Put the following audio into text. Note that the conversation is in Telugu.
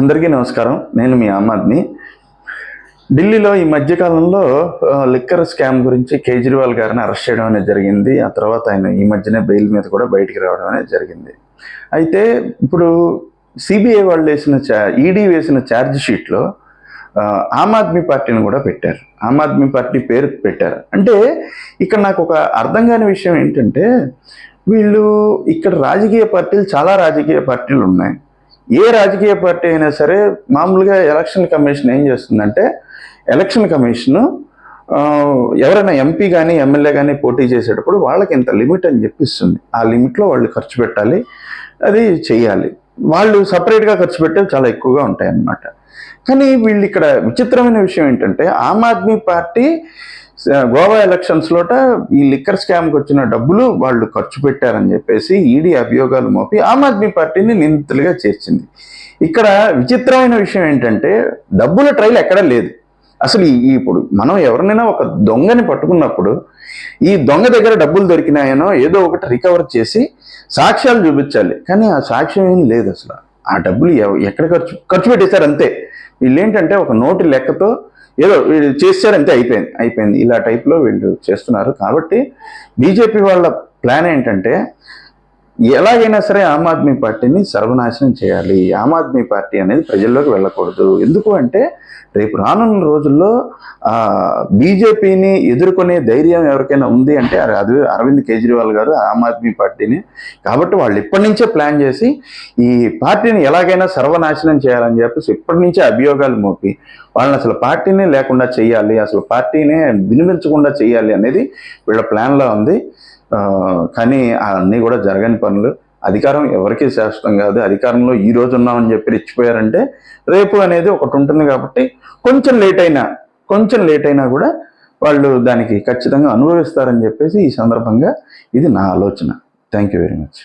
అందరికీ నమస్కారం. నేను మీ ఆమ్ ఢిల్లీలో ఈ మధ్యకాలంలో లిక్కర్ స్కామ్ గురించి కేజ్రీవాల్ గారిని అరెస్ట్ చేయడం అనేది జరిగింది. ఆ తర్వాత ఆయన ఈ మధ్యనే బెయిల్ మీద కూడా బయటికి రావడం అనేది జరిగింది. అయితే ఇప్పుడు సిబిఐ వాళ్ళు వేసిన ఈడీ వేసిన ఛార్జ్ షీట్లో ఆమ్ ఆద్మీ పార్టీని కూడా పెట్టారు. ఆమ్ ఆద్మీ పార్టీ పేరు పెట్టారు. అంటే ఇక్కడ నాకు ఒక అర్థం కాని విషయం ఏంటంటే వీళ్ళు ఇక్కడ రాజకీయ పార్టీలు చాలా రాజకీయ పార్టీలు ఉన్నాయి. ఏ రాజకీయ పార్టీ అయినా సరే మామూలుగా ఎలక్షన్ కమిషన్ ఏం చేస్తుందంటే ఎలక్షన్ కమిషన్ ఎవరైనా ఎంపీ కానీ ఎమ్మెల్యే కానీ పోటీ చేసేటప్పుడు వాళ్ళకి ఇంత లిమిట్ అని చెప్పిస్తుంది. ఆ లిమిట్లో వాళ్ళు ఖర్చు పెట్టాలి అది చేయాలి. వాళ్ళు సపరేట్గా ఖర్చు పెట్టేవి చాలా ఎక్కువగా ఉంటాయి అన్నమాట కానీ వీళ్ళు ఇక్కడ విచిత్రమైన విషయం ఏంటంటే ఆమ్ ఆద్మీ పార్టీ గోవా ఎలక్షన్స్ లోట ఈ లిక్కర్ స్కామ్కి వచ్చిన డబ్బులు వాళ్ళు ఖర్చు పెట్టారని చెప్పేసి ఈడీ అభియోగాలు మోపి ఆమ్ ఆద్మీ పార్టీని నిందితులుగా చేర్చింది. ఇక్కడ విచిత్రమైన విషయం ఏంటంటే డబ్బుల ట్రైల్ ఎక్కడ లేదు. అసలు ఇప్పుడు మనం ఎవరినైనా ఒక దొంగని పట్టుకున్నప్పుడు ఈ దొంగ దగ్గర డబ్బులు దొరికినాయనో ఏదో ఒకటి రికవర్ చేసి సాక్ష్యాలు చూపించాలి. కానీ ఆ సాక్ష్యం ఏం లేదు అసలు. ఆ డబ్బులు ఎవ- ఎక్కడ ఖర్చు ఖర్చు పెట్టేశారు అంతే. వీళ్ళు ఏంటంటే ఒక నోటు లెక్కతో ఏదో వీళ్ళు చేశారు అంతే అయిపోయింది. అయిపోయింది. ఇలా టైప్లో వీళ్ళు చేస్తున్నారు. కాబట్టి బీజేపీ వాళ్ళ ప్లాన్ ఏంటంటే ఎలాగైనా సరే ఆమ్ ఆద్మీ పార్టీని సర్వనాశనం చేయాలి. ఆమ్ ఆద్మీ పార్టీ అనేది ప్రజల్లోకి వెళ్ళకూడదు. ఎందుకు అంటే రేపు రానున్న రోజుల్లో బీజేపీని ఎదుర్కొనే ధైర్యం ఎవరికైనా ఉంది అంటే అది అరవింద్ కేజ్రీవాల్ గారు ఆమ్ ఆద్మీ పార్టీని. కాబట్టి వాళ్ళు ఇప్పటి నుంచే ప్లాన్ చేసి ఈ పార్టీని ఎలాగైనా సర్వనాశనం చేయాలని చెప్పేసి ఇప్పటి నుంచే అభియోగాలు మోపి వాళ్ళని అసలు పార్టీనే లేకుండా చేయాలి అసలు పార్టీనే వినిపించకుండా చేయాలి అనేది వీళ్ళ ప్లాన్లో ఉంది. కానీ అన్నీ కూడా జరగని పనులు. అధికారం ఎవరికీ శాశ్వతం కాదు. అధికారంలో ఈ రోజు ఉన్నామని చెప్పి రెచ్చిపోయారంటే రేపు అనేది ఒకటి ఉంటుంది కాబట్టి కొంచెం లేట్ అయినా కొంచెం లేట్ అయినా కూడా వాళ్ళు దానికి ఖచ్చితంగా అనుభవిస్తారని చెప్పేసి ఈ సందర్భంగా ఇది నా ఆలోచన. Thank you very much